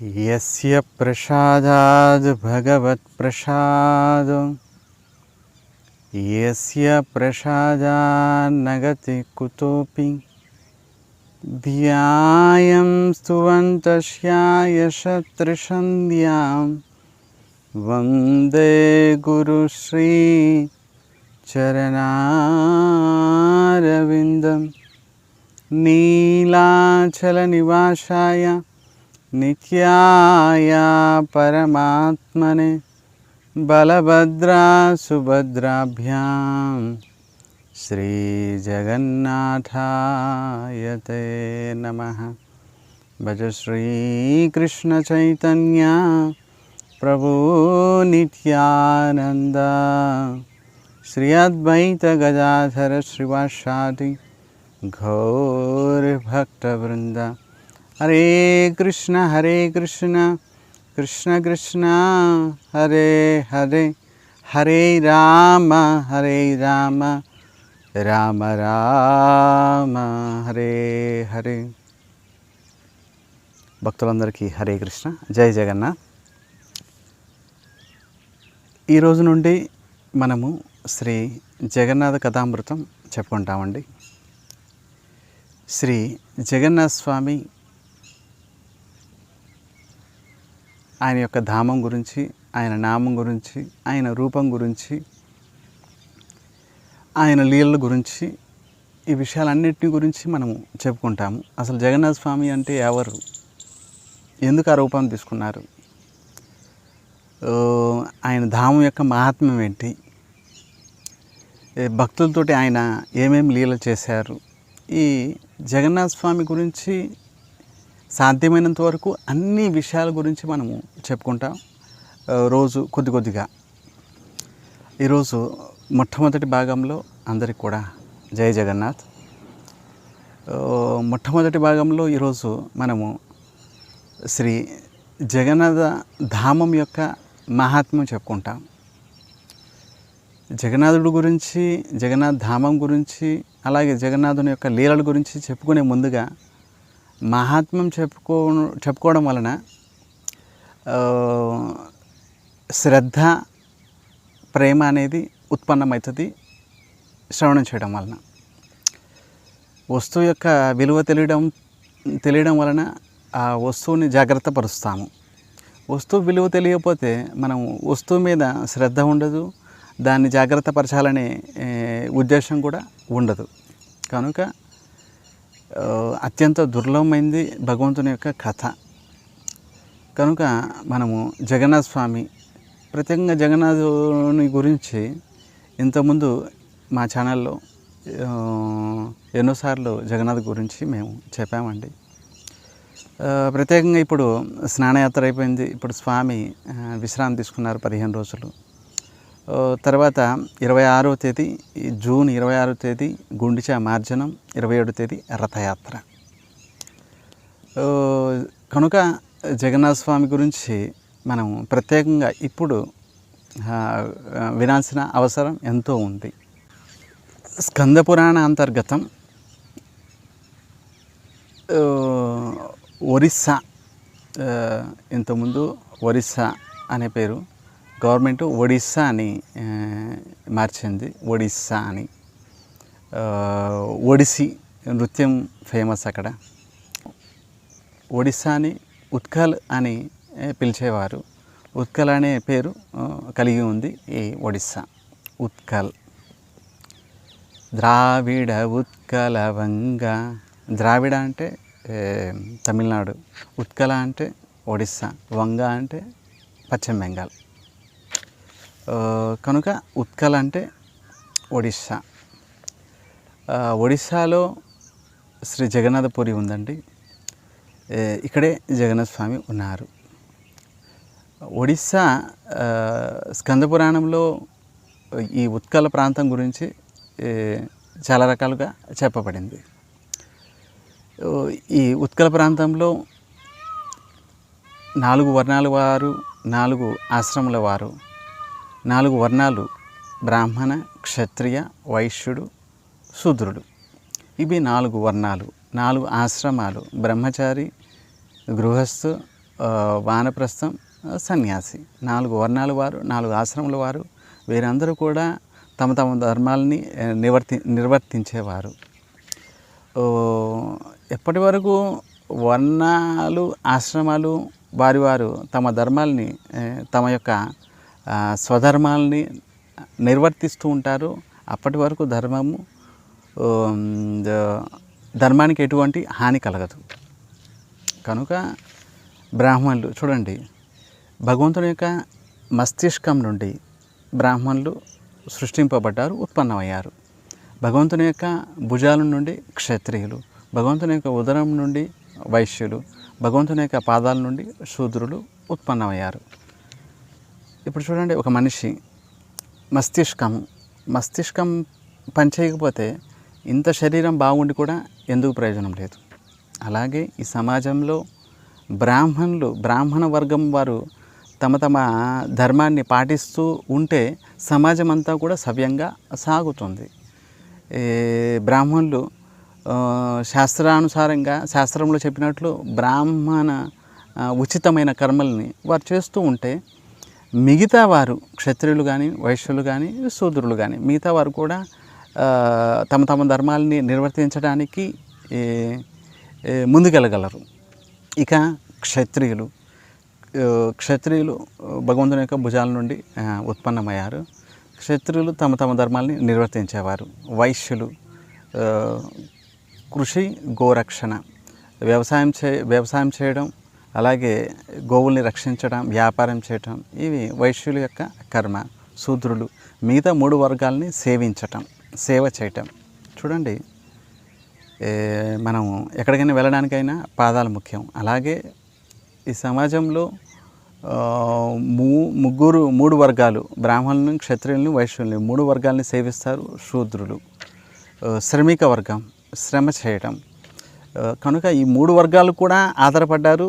यस्य प्रसादाद् भगवत्प्रसादो यस्य प्रसादान्नगति कुतोऽपि ध्यायं स्तुवन्तस्याय शत्रुसन्ध्यां वन्दे गुरुश्री चरणारविन्दं नीलाचलनिवासाय नित्याय परमात्मने बलभद्रा सुभद्राभ्यां श्रीजगन्नाथाय ते नमः। भज श्रीकृष्णचैतन्या प्रभो नित्यानन्द। श्री अद्वैतगदाधर श्रीवासादि घोरभक्तवृन्द హరే కృష్ణ హరే కృష్ణ కృష్ణ కృష్ణ హరే హరే హరే రామ హరే రామ రామ రామ హరే హరే. భక్తులందరికీ హరే కృష్ణ జై జగన్నాథ్ ఈరోజు నుండి మనము శ్రీ జగన్నాథ కథామృతం చెప్పుకుంటామండి. శ్రీ జగన్నాథ స్వామి ఆయన యొక్క ధామం గురించి ఆయన నామం గురించి ఆయన రూపం గురించి ఆయన లీలల గురించి ఈ విషయాలన్నింటిని గురించి మనము చెప్పుకుంటాము. అసలు జగన్నాథ స్వామి అంటే ఎవరు? ఎందుకు ఆ రూపం తీసుకున్నారు? ఆయన ధామం యొక్క మహాత్మ్యం ఏంటి? భక్తులతోటి ఆయన ఏమేమి లీల చేశారు? ఈ జగన్నాథ స్వామి గురించి సాధ్యమైనంత వరకు అన్ని విషయాల గురించి మనము చెప్పుకుంటాం. రోజు కొద్ది కొద్దిగా. ఈరోజు మొట్టమొదటి భాగంలో అందరికి కూడా జై జగన్నాథ్. మొట్టమొదటి భాగంలో ఈరోజు మనము శ్రీ జగన్నాథ ధామం యొక్క మహాత్మ్యం చెప్పుకుంటాం. జగన్నాథుడు గురించి జగన్నాథ్ ధామం గురించి అలాగే జగన్నాథుని యొక్క లీలల గురించి చెప్పుకునే ముందుగా మహాత్మ్యం చెప్పుకో చెప్పుకోవడం వలన శ్రద్ధ ప్రేమ అనేది ఉత్పన్నమవుతుంది శ్రవణం చేయడం వలన. వస్తువు యొక్క విలువ తెలియడం తెలియడం వలన ఆ వస్తువుని జాగ్రత్త పరుస్తాము. వస్తువు విలువ తెలియకపోతే మనం వస్తువు మీద శ్రద్ధ ఉండదు దాన్ని జాగ్రత్త పరచాలనే ఉద్దేశం కూడా ఉండదు. కనుక అత్యంత దుర్లభమైంది భగవంతుని యొక్క కథ. కనుక మనము జగన్నాథ స్వామి ప్రత్యేకంగా జగన్నాథుని గురించి ఇంతకుముందు మా ఛానల్లో ఎన్నోసార్లు జగన్నాథ్ గురించి మేము చెప్పామండి. ప్రత్యేకంగా ఇప్పుడు స్నానయాత్ర అయిపోయింది. ఇప్పుడు స్వామి విశ్రాంతి తీసుకున్నారు పదిహేను రోజులు. తర్వాత ఇరవై ఆరో తేదీ జూన్ ఇరవై ఆరో తేదీ గుండిచా మార్జనం ఇరవై ఏడో తేదీ రథయాత్ర. కనుక జగన్నాథ స్వామి గురించి మనం ప్రత్యేకంగా ఇప్పుడు వినాల్సిన అవసరం ఎంతో ఉంది. స్కంద పురాణ అంతర్గతం ఒరిస్సా ఇంతకుముందు ఒరిస్సా అనే పేరు గవర్నమెంట్ ఒడిస్సా అని మార్చింది. ఒడిస్సా అని. ఒడిస్సీ ఒడిసి నృత్యం ఫేమస్ అక్కడ. ఒడిస్సాని ఉత్కల్ అని పిలిచేవారు. ఉత్కల్ అనే పేరు కలిగి ఉంది ఈ ఒడిస్సా. ఉత్కల్. ద్రావిడ ఉత్కల వంగ. ద్రావిడ అంటే తమిళనాడు. ఉత్కల అంటే ఒడిస్సా. వంగ అంటే పశ్చిమ బెంగాల్. కనుక ఉత్కల్ అంటే ఒడిస్సా. ఒడిస్సాలో శ్రీ జగన్నాథపురి ఉందండి. ఇక్కడే జగన్నాథ స్వామి ఉన్నారు. ఒడిస్సా స్కందపురాణంలో ఈ ఉత్కల ప్రాంతం గురించి చాలా రకాలుగా చెప్పబడింది. ఈ ఉత్కల ప్రాంతంలో నాలుగు వర్ణాల వారు నాలుగు ఆశ్రమాల వారు నాలుగు వర్ణాలు. బ్రాహ్మణ క్షత్రియ వైశ్యుడు శూద్రుడు. ఇవి నాలుగు వర్ణాలు. నాలుగు ఆశ్రమాలు. బ్రహ్మచారి గృహస్థు వానప్రస్థం సన్యాసి. నాలుగు వర్ణాల వారు నాలుగు ఆశ్రమాల వారు. వీరందరూ కూడా తమ తమ ధర్మాలని నివర్తి నిర్వర్తించేవారు. ఎప్పటి వరకు వర్ణాలు ఆశ్రమాలు వారి వారు తమ ధర్మాల్ని తమ యొక్క స్వధర్మాలని నిర్వర్తిస్తూ ఉంటారు. అప్పటి వరకు ధర్మము ధర్మానికి ఎటువంటి హాని కలగదు. కనుక బ్రాహ్మణులు చూడండి భగవంతుని యొక్క మస్తిష్కం నుండి బ్రాహ్మణులు సృష్టింపబడ్డారు ఉత్పన్నమయ్యారు. భగవంతుని యొక్క భుజాల నుండి క్షత్రియులు భగవంతుని యొక్క ఉదరం నుండి వైశ్యులు భగవంతుని యొక్క పాదాల నుండి శూద్రులు ఉత్పన్నమయ్యారు. ఇప్పుడు చూడండి ఒక మనిషి మస్తిష్కం మస్తిష్కం పనిచేయకపోతే ఇంత శరీరం బాగుండి కూడా ఎందుకు ప్రయోజనం లేదు? అలాగే ఈ సమాజంలో బ్రాహ్మణులు బ్రాహ్మణ వర్గం వారు తమ తమ ధర్మాన్ని పాటిస్తూ ఉంటే సమాజం అంతా కూడా సవ్యంగా సాగుతుంది. బ్రాహ్మణులు శాస్త్రానుసారంగా శాస్త్రంలో చెప్పినట్లు బ్రాహ్మణ ఉచితమైన కర్మల్ని వారు చేస్తూ ఉంటే మిగతా వారు క్షత్రియులు కానీ వైశ్యులు కానీ శూద్రులు కానీ మిగతా వారు కూడా తమ తమ ధర్మాలని నిర్వర్తించడానికి ముందుకెళ్ళగలరు. ఇక క్షత్రియులు క్షత్రియులు భగవంతుని యొక్క భుజాల నుండి ఉత్పన్నమయ్యారు. క్షత్రియులు తమ తమ ధర్మాల్ని నిర్వర్తించేవారు. వైశ్యులు కృషి గోరక్షణ. వ్యవసాయం చే వ్యవసాయం చేయడం అలాగే గోవుల్ని రక్షించడం వ్యాపారం చేయటం ఇవి వైశ్యుల యొక్క కర్మ శూద్రులు. మిగతా మూడు వర్గాల్ని సేవించటం సేవ చేయటం. చూడండి మనం ఎక్కడికైనా వెళ్ళడానికైనా పాదాలు ముఖ్యం. అలాగే ఈ సమాజంలో మూ ముగ్గురు మూడు వర్గాలు బ్రాహ్మణులను క్షత్రియులను వైశ్యుల్ని మూడు వర్గాల్ని సేవిస్తారు శూద్రులు. శ్రమిక వర్గం శ్రమ చేయటం. కనుక ఈ మూడు వర్గాలు కూడా ఆధారపడ్డారు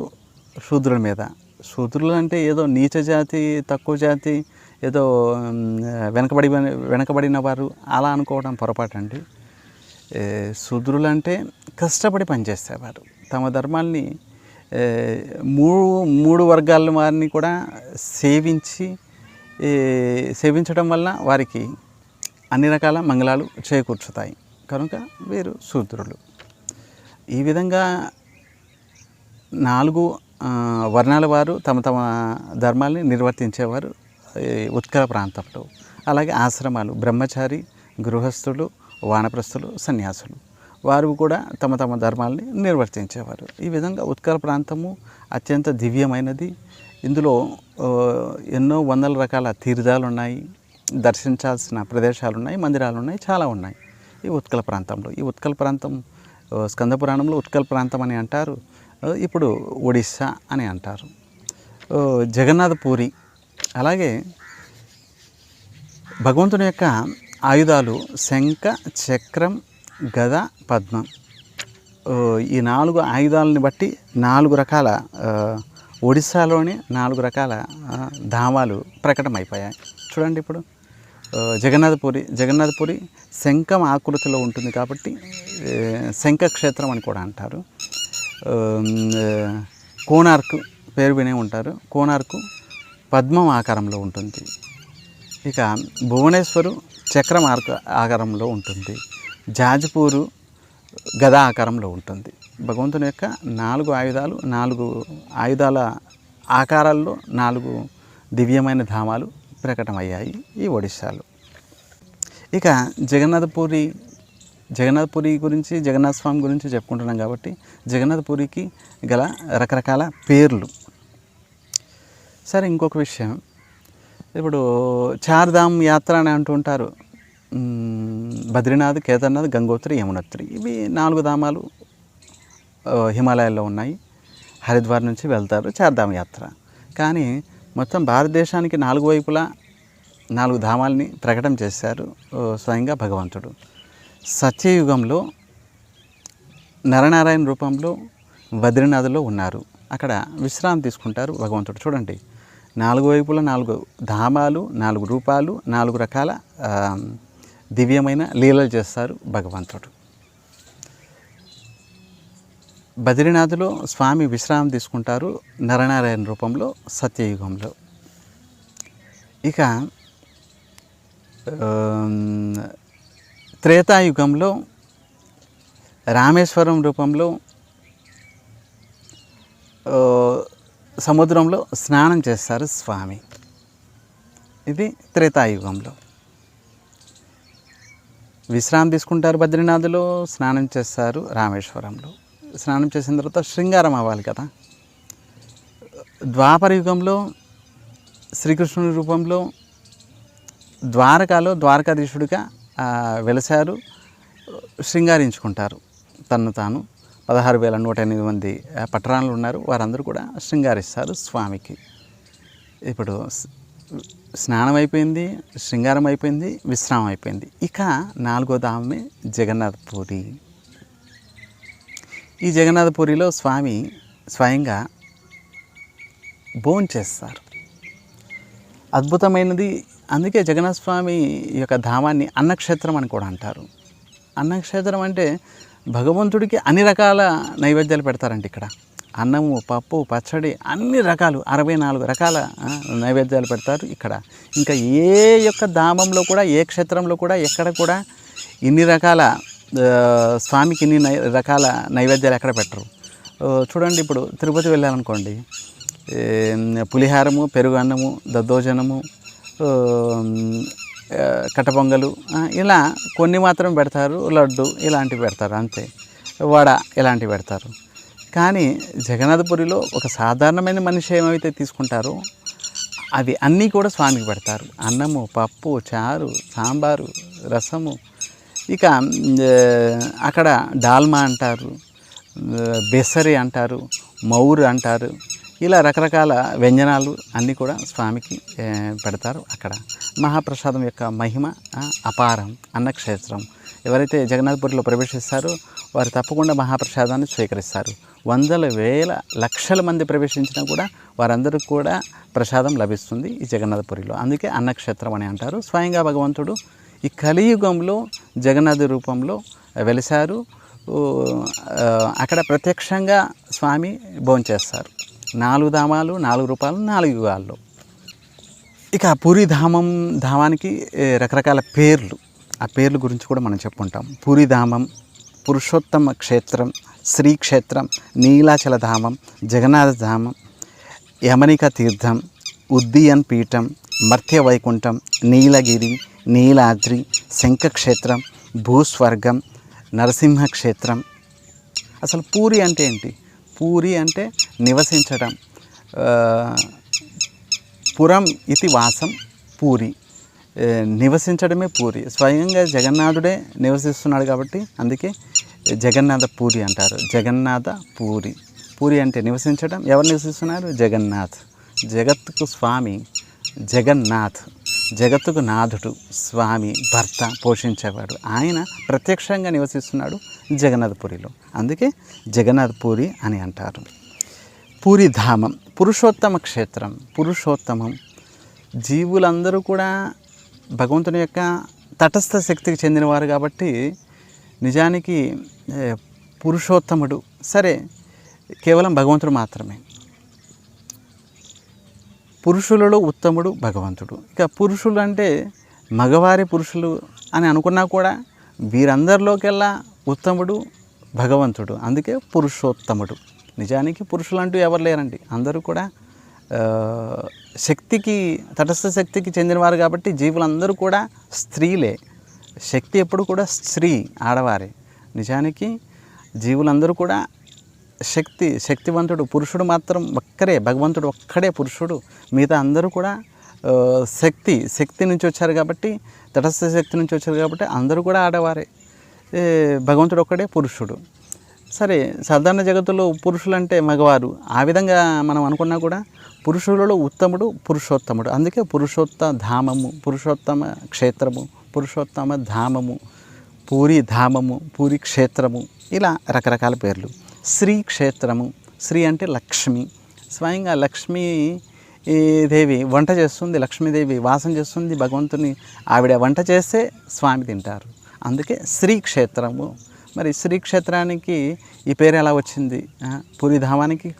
శూద్రుల మీద. శూద్రులు అంటే ఏదో నీచ జాతి తక్కువ జాతి ఏదో వెనకబడి వెనకబడిన వారు అలా అనుకోవడం పొరపాటు అండి శూద్రులు అంటే కష్టపడి పనిచేసేవారు. తమ ధర్మాల్ని మూడు మూడు వర్గాల వారిని కూడా సేవించి సేవించడం వల్ల వారికి అన్ని రకాల మంగళాలు చేకూర్చుతాయి. కనుక వీరు శూద్రులు. ఈ విధంగా నాలుగు వర్ణాల వారు తమ తమ ధర్మాల్ని నిర్వర్తించేవారు ఈ ఉత్కల ప్రాంతంలో. అలాగే ఆశ్రమాలు బ్రహ్మచారి గృహస్థులు వానప్రస్థులు సన్యాసులు. వారు కూడా తమ తమ ధర్మాల్ని నిర్వర్తించేవారు. ఈ విధంగా ఉత్కల ప్రాంతము అత్యంత దివ్యమైనది. ఇందులో ఎన్నో వందల రకాల తీర్థాలు ఉన్నాయి దర్శించాల్సిన ప్రదేశాలు ఉన్నాయి మందిరాలు ఉన్నాయి చాలా ఉన్నాయి ఈ ఉత్కల ప్రాంతంలో. ఈ ఉత్కల ప్రాంతం స్కందపురాణంలో స్కంద పురాణంలో ఉత్కల ప్రాంతం అని అంటారు. ఇప్పుడు ఒడిస్సా అని అంటారు. ఆ, పూరి అలాగే భగవంతుని యొక్క ఆయుధాలు శంఖ చక్రం గద పద్మం. ఈ నాలుగు ఆయుధాలని బట్టి నాలుగు రకాల ఆ, ఒడిస్సాలోని నాలుగు రకాల ఆ, ధామాలు ప్రకటమైపోయాయి. చూడండి ఇప్పుడు. జగన్నాథపురి జగన్నాథపురి శంఖం ఆకృతిలో ఉంటుంది కాబట్టి శంఖ క్షేత్రం అని కూడా అంటారు. కోనార్క్ పేరు వినే ఉంటారు. కోనార్కు పద్మం ఆకారంలో ఉంటుంది. ఇక భువనేశ్వరు చక్రం ఆకారంలో ఉంటుంది. జాజ్పూరు గద ఆకారంలో ఉంటుంది. భగవంతుని యొక్క నాలుగు ఆయుధాలు నాలుగు ఆయుధాల ఆకారాల్లో నాలుగు దివ్యమైన ధామాలు ప్రకటమయ్యాయి ఈ ఒడిశాలో. ఇక జగన్నాథపూరి జగన్నాథపురి గురించి జగన్నాథ స్వామి గురించి చెప్పుకుంటున్నాం కాబట్టి జగన్నాథపురికి గల రకరకాల పేర్లు. సరే ఇంకొక విషయం. ఇప్పుడు చార్ధామ్ యాత్ర అని అంటుంటారు బద్రీనాథ్ కేదార్నాథ్ గంగోత్రి యమునోత్రి. ఇవి నాలుగు ధామాలు హిమాలయాల్లో ఉన్నాయి. హరిద్వార్ నుంచి వెళ్తారు చార్ధామ్ యాత్ర. కానీ మొత్తం భారతదేశానికి నాలుగు వైపులా నాలుగు ధామాల్ని ప్రకటన చేశారు స్వయంగా భగవంతుడు. సత్యయుగంలో నరనారాయణ రూపంలో బద్రీనాథ్లో ఉన్నారు. అక్కడ విశ్రాంతి తీసుకుంటారు భగవంతుడు. చూడండి నాలుగు వైపుల నాలుగు ధామాలు నాలుగు రూపాలు నాలుగు రకాల దివ్యమైన లీలలు చేస్తారు భగవంతుడు. బద్రీనాథ్లో స్వామి విశ్రామం తీసుకుంటారు నరనారాయణ రూపంలో సత్యయుగంలో. ఇక త్రేతాయుగంలో రామేశ్వరం రూపంలో సముద్రంలో స్నానం చేస్తారు స్వామి. ఇది త్రేతాయుగంలో. విశ్రాంతి తీసుకుంటారు బద్రీనాథ్లో స్నానం చేస్తారు రామేశ్వరంలో. స్నానం చేసిన తర్వాత శృంగారం అవ్వాలి కదా. ద్వాపర యుగంలో శ్రీకృష్ణుని రూపంలో ద్వారకాలో ద్వారకాధీశుడిగా వెలసారు శృంగారించుకుంటారు తన్ను తాను. పదహారు వేల నూట ఎనిమిది మంది పట్టరాణులు పట్టణాలు ఉన్నారు. వారందరూ కూడా శృంగారిస్తారు స్వామికి. ఇప్పుడు స్నానం అయిపోయింది శృంగారం అయిపోయింది విశ్రామం అయిపోయింది. ఇక నాలుగో ధామే జగన్నాథ్పూరి. ఈ జగన్నాథపూరిలో స్వామి స్వయంగా భోంచేస్తారు. అద్భుతమైనది అందుకే జగన్నాథ స్వామి యొక్క ధామాన్ని అన్నక్షేత్రం అని కూడా అంటారు. అన్నక్షేత్రం అంటే భగవంతుడికి అన్ని రకాల నైవేద్యాలు పెడతారండి ఇక్కడ. అన్నము పప్పు పచ్చడి అన్ని రకాలు అరవై నాలుగు రకాల నైవేద్యాలు పెడతారు ఇక్కడ. ఇంకా ఏ యొక్క ధామంలో కూడా ఏ క్షేత్రంలో కూడా ఎక్కడ కూడా ఇన్ని రకాల స్వామికి ఇన్ని నై రకాల నైవేద్యాలు ఎక్కడ పెట్టరు. చూడండి ఇప్పుడు తిరుపతి వెళ్ళాలనుకోండి పులిహారము పెరుగు అన్నము దద్దోజనము కట్టపొంగలు ఇలా కొన్ని మాత్రం పెడతారు లడ్డు ఇలాంటివి పెడతారు అంతే. వడ ఇలాంటివి పెడతారు. కానీ జగన్నాథపురిలో ఒక సాధారణమైన మనిషి ఏమైతే తీసుకుంటారో అవి అన్నీ కూడా స్వామికి పెడతారు. అన్నము పప్పు చారు సాంబారు రసము. ఇక అక్కడ డాల్మా అంటారు బెసరి అంటారు మౌరు అంటారు. ఇలా రకరకాల వ్యంజనాలు అన్నీ కూడా స్వామికి పెడతారు అక్కడ. మహాప్రసాదం యొక్క మహిమ అపారం అన్నక్షేత్రం. ఎవరైతే జగన్నాథపురిలో ప్రవేశిస్తారో వారు తప్పకుండా మహాప్రసాదాన్ని స్వీకరిస్తారు. వందల వేల లక్షల మంది ప్రవేశించినా కూడా వారందరూ కూడా ప్రసాదం లభిస్తుంది ఈ జగన్నాథపురిలో. అందుకే అన్నక్షేత్రం అని అంటారు. స్వయంగా భగవంతుడు ఈ కలియుగంలో జగన్నాథ రూపంలో వెలిశారు. అక్కడ ప్రత్యక్షంగా స్వామి భోంచేస్తారు. నాలుగు ధామాలు నాలుగు రూపాయలు నాలుగు యుగాల్లో ఇక పూరి ధామం ధామానికి రకరకాల పేర్లు. ఆ పేర్ల గురించి కూడా మనం చెప్పుకుంటాం. పూరి ధామం పురుషోత్తమ క్షేత్రం శ్రీక్షేత్రం నీలాచల ధామం జగన్నాథ ధామం యమనిక తీర్థం ఉద్దీయన్ పీఠం మర్త్య వైకుంఠం నీలగిరి నీలాద్రి శంఖక్షేత్రం భూస్వర్గం నరసింహ క్షేత్రం అసలు పూరి అంటే ఏంటి? పూరి అంటే నివసించడం పురం ఇది వాసం పూరి. నివసించడమే పూరి. స్వయంగా జగన్నాథుడే నివసిస్తున్నాడు కాబట్టి అందుకే జగన్నాథ పూరి అంటారు. జగన్నాథ పూరి. పూరి అంటే నివసించడం ఎవరు నివసిస్తున్నారు? జగన్నాథ్. జగత్తుకు స్వామి జగన్నాథ్. జగత్తుకు నాథుడు స్వామి భర్త పోషించేవాడు. ఆయన ప్రత్యక్షంగా నివసిస్తున్నాడు. జగన్నాథపురిలో అందుకే జగన్నాథ్ పూరి అని అంటారు. పూరి ధామం పురుషోత్తమ క్షేత్రం పురుషోత్తమం. జీవులందరూ కూడా భగవంతుని యొక్క తటస్థ శక్తికి చెందినవారు కాబట్టి నిజానికి పురుషోత్తముడు. సరే కేవలం భగవంతుడు మాత్రమే. పురుషులలో ఉత్తముడు భగవంతుడు. ఇక పురుషులు అంటే మగవారి పురుషులు అని అనుకున్నా కూడా వీరందరిలోకెల్లా ఉత్తముడు భగవంతుడు అందుకే పురుషోత్తముడు. నిజానికి పురుషులు అంటూ ఎవరు లేరండి. అందరూ కూడా శక్తికి తటస్థ శక్తికి చెందినవారు కాబట్టి జీవులందరూ కూడా స్త్రీలే. శక్తి ఎప్పుడు కూడా స్త్రీ ఆడవారే. నిజానికి జీవులందరూ కూడా శక్తి శక్తివంతుడు పురుషుడు మాత్రం ఒక్కరే భగవంతుడు ఒక్కడే పురుషుడు. మిగతా అందరూ కూడా శక్తి శక్తి నుంచి వచ్చారు కాబట్టి తటస్థ శక్తి నుంచి వచ్చారు కాబట్టి అందరూ కూడా ఆడవారే. భగవంతుడు ఒక్కడే పురుషుడు. సరే సాధారణ జగత్తులో పురుషులు అంటే మగవారు. ఆ విధంగా మనం అనుకున్నా కూడా పురుషులలో ఉత్తముడు పురుషోత్తముడు. అందుకే పురుషోత్త ధామము పురుషోత్తమ క్షేత్రము పురుషోత్తమ ధామము పూరి ధామము పూరి క్షేత్రము ఇలా రకరకాల పేర్లు. శ్రీ క్షేత్రము శ్రీ అంటే లక్ష్మి. స్వయంగా లక్ష్మీ ఈ దేవి వంట చేస్తుంది లక్ష్మీదేవి వాసం చేస్తుంది భగవంతుని ఆవిడ వంట చేస్తే స్వామి తింటారు. అందుకే శ్రీ క్షేత్రము మరి శ్రీక్షేత్రానికి ఈ పేరు ఎలా వచ్చింది? ఆ, పురిధామానికి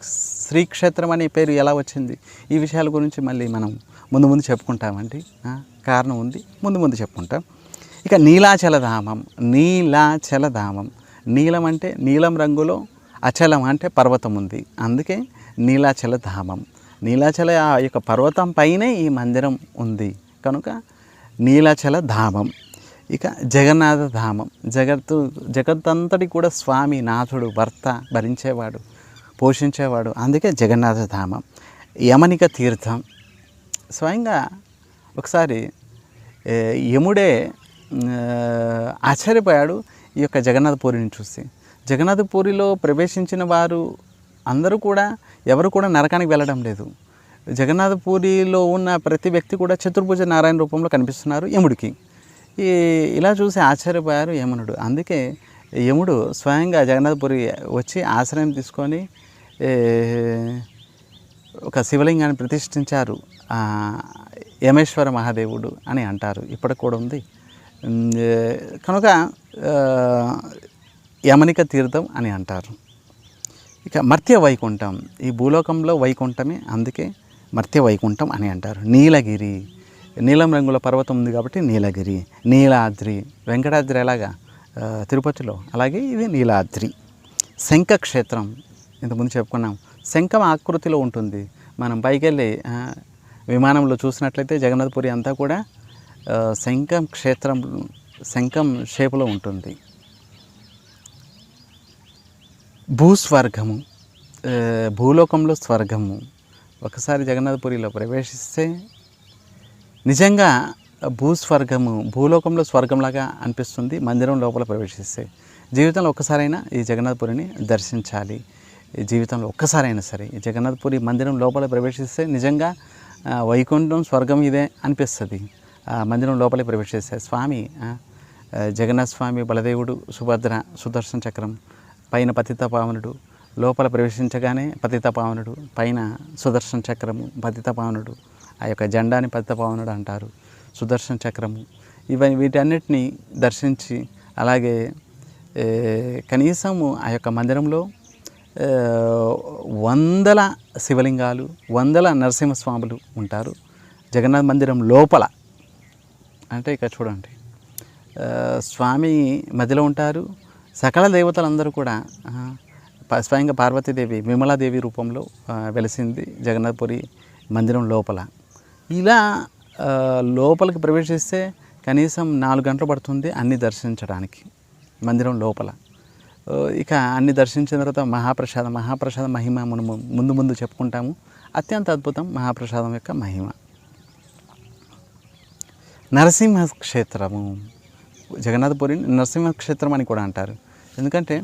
శ్రీక్షేత్రం అనే పేరు ఎలా వచ్చింది? ఈ విషయాల గురించి మళ్ళీ మనం ముందు ముందు చెప్పుకుంటామండి. కారణం ఉంది. ముందు ముందు చెప్పుకుంటాం. ఇక నీలాచలధామం నీలాచలధామం నీలం అంటే నీలం రంగులో అచలం అంటే పర్వతం ఉంది. అందుకే నీలాచల ధామం. నీలాచల ఆ యొక్క పర్వతం పైనే ఈ మందిరం ఉంది. కనుక నీలాచల ధామం. ఇక జగన్నాథ ధామం. జగత్తు జగత్తంతటి కూడా స్వామి నాథుడు భర్త భరించేవాడు పోషించేవాడు. అందుకే జగన్నాథ ధామం. యమనిక తీర్థం. స్వయంగా ఒకసారి యముడే ఆశ్చర్యపోయాడు ఈ యొక్క జగన్నాథపూరిని చూసి. జగన్నాథపూరిలో ప్రవేశించిన వారు అందరూ కూడా ఎవరు కూడా నరకానికి వెళ్ళడం లేదు. జగన్నాథపూరిలో ఉన్న ప్రతి వ్యక్తి కూడా చతుర్భుజ నారాయణ రూపంలో కనిపిస్తున్నారు యముడికి. ఈ ఇలా చూసి ఆశ్చర్యపోయారు యమునుడు. అందుకే యముడు స్వయంగా జగన్నాథపురి వచ్చి ఆశ్రయం తీసుకొని ఒక శివలింగాన్ని ప్రతిష్ఠించారు. యమేశ్వర మహాదేవుడు అని అంటారు. ఇప్పటికి కూడా ఉంది. కనుక యమనిక తీర్థం అని అంటారు. ఇక మర్త్య వైకుంఠం. ఈ భూలోకంలో వైకుంఠమే. అందుకే మర్త్య వైకుంఠం అని అంటారు. నీలగిరి. నీలం రంగుల పర్వతం ఉంది కాబట్టి నీలగిరి నీలాద్రి వెంకటాద్రి ఎలాగా? తిరుపతిలో. అలాగే ఇది నీలాద్రి. శంఖ క్షేత్రం ఇంతకుముందు చెప్పుకున్నాం. శంఖం ఆకృతిలో ఉంటుంది. మనం పైకెళ్ళి విమానంలో చూసినట్లయితే జగన్నాథపురి అంతా కూడా శంఖం క్షేత్రం శంఖం షేపులో ఉంటుంది. భూస్వర్గము భూలోకంలో స్వర్గము. ఒకసారి జగన్నాథపురిలో ప్రవేశిస్తే నిజంగా భూస్వర్గము భూలోకంలో స్వర్గంలాగా అనిపిస్తుంది మందిరం లోపల ప్రవేశిస్తే. జీవితంలో ఒక్కసారైనా ఈ జగన్నాథపురిని దర్శించాలి. జీవితంలో ఒక్కసారైనా సరే ఈ జగన్నాథపురి మందిరం లోపల ప్రవేశిస్తే నిజంగా వైకుంఠం స్వర్గం ఇదే అనిపిస్తుంది. మందిరం లోపలికి ప్రవేశిస్తే స్వామి జగన్నాథ స్వామి బలదేవుడు సుభద్ర సుదర్శన చక్రం పైన పతిత పావనుడు లోపల ప్రవేశించగానే పతిత పావనుడు పైన సుదర్శన చక్రము పతిత పావనుడు ఆ యొక్క జెండాని పతితపావనుడు అంటారు. సుదర్శన చక్రము. ఇవన్నీ వీటన్నిటిని దర్శించి అలాగే కనీసము ఆ యొక్క మందిరంలో వందల శివలింగాలు వందల నరసింహస్వాములు ఉంటారు. జగన్నాథ మందిరం లోపల. అంటే ఇక్కడ చూడండి. స్వామి మధ్యలో ఉంటారు. సకల దేవతలందరూ కూడా ప- స్వయంగా పార్వతీదేవి విమలాదేవి రూపంలో వెలిసింది జగన్నాథపురి మందిరం లోపల. ఇలా లోపలికి ప్రవేశిస్తే కనీసం నాలుగు గంటలు పడుతుంది అన్ని దర్శించడానికి మందిరం లోపల. ఇక అన్ని దర్శించిన తర్వాత మహాప్రసాదం మహాప్రసాదం మహిమ మనం ముందు ముందు చెప్పుకుంటాము. అత్యంత అద్భుతం మహాప్రసాదం యొక్క మహిమ. నరసింహ క్షేత్రము జగన్నాథపురి నరసింహ క్షేత్రం అని కూడా అంటారు. ఎందుకంటే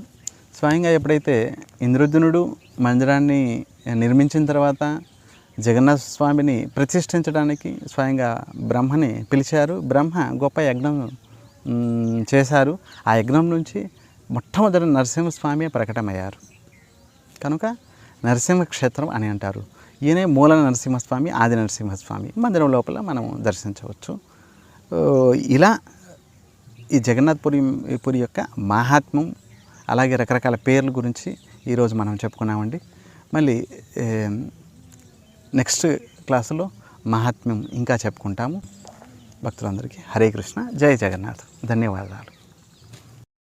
స్వయంగా ఎప్పుడైతే ఇంద్రజనుడు మందిరాన్ని నిర్మించిన తర్వాత జగన్నాథ స్వామిని ప్రతిష్ఠించడానికి స్వయంగా బ్రహ్మని పిలిచారు. బ్రహ్మ గొప్ప యజ్ఞం చేశారు. ఆ యజ్ఞం నుంచి మొట్టమొదటి నరసింహస్వామి ప్రకటమయ్యారు. కనుక నరసింహ క్షేత్రం అని అంటారు. ఈయనే మూల నరసింహస్వామి ఆది నరసింహస్వామి. మందిరం లోపల మనం దర్శించవచ్చు. ఇలా ఈ జగన్నాథ్పురి పురి యొక్క మహాత్మ్యం అలాగే రకరకాల పేర్ల గురించి ఈరోజు మనం చెప్పుకున్నామండి. మళ్ళీ నెక్స్ట్ క్లాసులో మహాత్మ్యం ఇంకా చెప్పుకుంటాము. భక్తులందరికీ హరే కృష్ణ జై జగన్నాథ్. ధన్యవాదాలు.